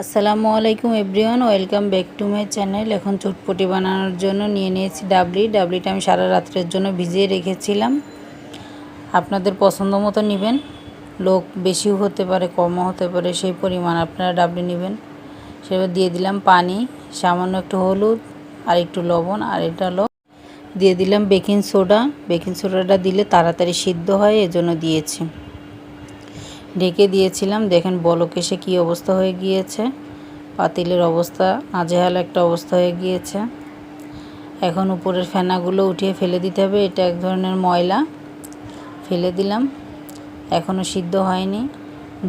আসসালামু আলাইকুম everyone, welcome back to my channel. এখন চটপটি বানানোর জন্য নিয়ে নিয়েছি ডাবলি। ডাবলিটা আমি সারা রাত্রের জন্য ভিজিয়ে রেখেছিলাম। আপনাদের পছন্দ মতো নেবেন। লোক বেশিও হতে পারে, কমও হতে পারে, সেই পরিমাণ আপনারা ডাবলি নেবেন। সেবার দিয়ে দিলাম পানি, সামান্য একটু হলুদ আর একটু লবণ আর এটা হলো দিয়ে দিলাম বেকিং সোডা। বেকিং সোডাটা দিলে তাড়াতাড়ি সিদ্ধ হয়, এজন্য দিয়েছি। ঢেকে দিয়েছিলাম। দেখেন বলক এসে কী অবস্থা হয়ে গিয়েছে। পাতিলের অবস্থা নাজেহাল একটা অবস্থা হয়ে গিয়েছে। এখন উপরের ফেনাগুলো উঠিয়ে ফেলে দিতে হবে। এটা এক ধরনের ময়লা। ফেলে দিলাম। এখনও সিদ্ধ হয়নি।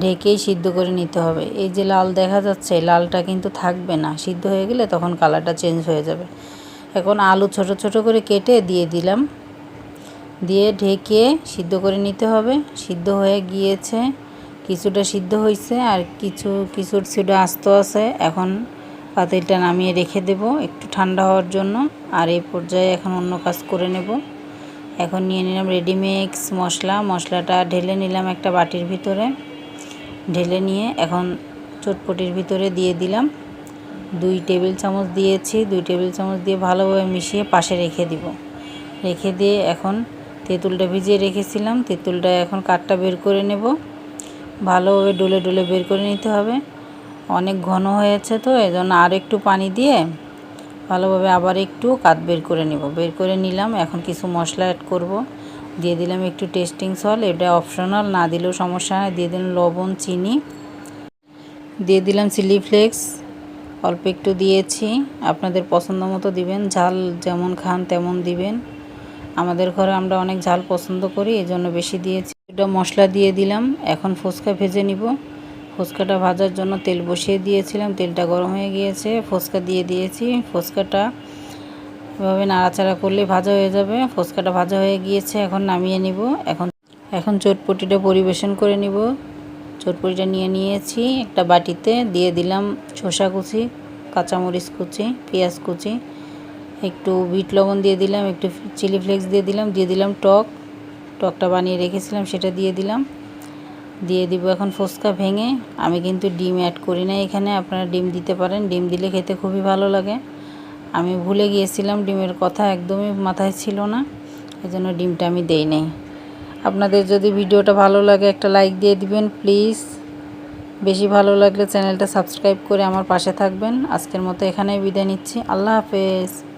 ঢেকেই সিদ্ধ করে নিতে হবে। এই যে লাল দেখা যাচ্ছে, লালটা কিন্তু থাকবে না। সিদ্ধ হয়ে গেলে তখন কালারটা চেঞ্জ হয়ে যাবে। এখন আলু ছোট ছোট করে কেটে দিয়ে দিলাম। দিয়ে ঢেকে সিদ্ধ করে নিতে হবে। সিদ্ধ হয়ে গিয়েছে। কিছুটা সিদ্ধ হয়েছে আর কিছু কিছু কিছুটা আস্ত আছে। এখন পাতিলটা নামিয়ে রেখে দেব একটু ঠান্ডা হওয়ার জন্য। আর এই পর্যায়ে এখন অন্য কাজ করে নেব। এখন নিয়ে নিলাম রেডিমিক্স মশলা। মশলাটা ঢেলে নিলাম একটা বাটির ভিতরে। ঢেলে নিয়ে এখন চটপটির ভিতরে দিয়ে দিলাম। দুই টেবিল চামচ দিয়েছি। দুই টেবিল চামচ দিয়ে ভালোভাবে মিশিয়ে পাশে রেখে দিব। রেখে দিয়ে এখন তেঁতুলটা ভিজিয়ে রেখেছিলাম। তেঁতুলটা এখন কাঠটা বের করে নেব। ভালোভাবে ডলে ডলে বের করে নিতে হবে। অনেক ঘন হয়েছে তো, এজন্য আর একটু পানি দিয়ে ভালোভাবে আবার একটু কাত বের করে নিব। বের করে নিলাম, এখন কিছু মশলা অ্যাড করব। দিয়ে দিলাম একটু টেস্টিং সল এটা অপশনাল না দিলেও সমস্যা নেই। দিয়ে দিলাম লবণ, চিনি। দিয়ে দিলাম চিলি ফ্লেক্স অল্প একটু দিয়েছি। আপনাদের পছন্দ মতো দিবেন, ঝাল যেমন খান তেমন দিবেন। আমাদের ঘরে আমরা অনেক ঝাল পছন্দ করি এই জন্য বেশি দিয়েছি। এটা মশলা দিয়ে দিলাম। এখন ফুচকা ভেজে নিব। ফুচকাটা ভাজার জন্য তেল বসিয়ে দিয়েছিলাম। তেলটা গরম হয়ে গিয়েছে। ফুচকা দিয়ে দিয়েছি। ফুচকাটা এভাবে নাড়াচাড়া করলে ভাজা হয়ে যাবে। ফুচকাটা ভাজা হয়ে গিয়েছে। এখন নামিয়ে নিব। এখন এখন চটপটিটা পরিবেশন করে নিব। চটপটিটা নিয়ে নিয়েছি একটা বাটিতে। দিয়ে দিলাম শসা কুচি, কাঁচামরিচ কুচি, পেঁয়াজ কুচি। একটু বিট লবণ দিয়ে দিলাম। একটু চিলি ফ্লেক্স দিয়ে দিলাম। দিয়ে দিলাম টক। টকটা বানিয়ে রেখেছিলাম, সেটা দিয়ে দিলাম। দিয়ে দিব এখন ফুচকা ভেঙে। আমি কিন্তু ডিম অ্যাড করি না এখানে, আপনারা ডিম দিতে পারেন। ডিম দিলে খেতে খুবই ভালো লাগে। আমি ভুলে গিয়েছিলাম, ডিমের কথা একদমই মাথায় ছিল না। এজন্য ডিমটা আমি দেই নাই। আপনাদের যদি ভিডিওটা ভালো লাগে, একটা লাইক দিয়ে দিবেন প্লিজ বেশি ভালো লাগলে চ্যানেলটা সাবস্ক্রাইব করে আমার পাশে থাকবেন। আজকের মতো এখানেই বিদায় নিচ্ছি। আল্লাহ হাফেজ।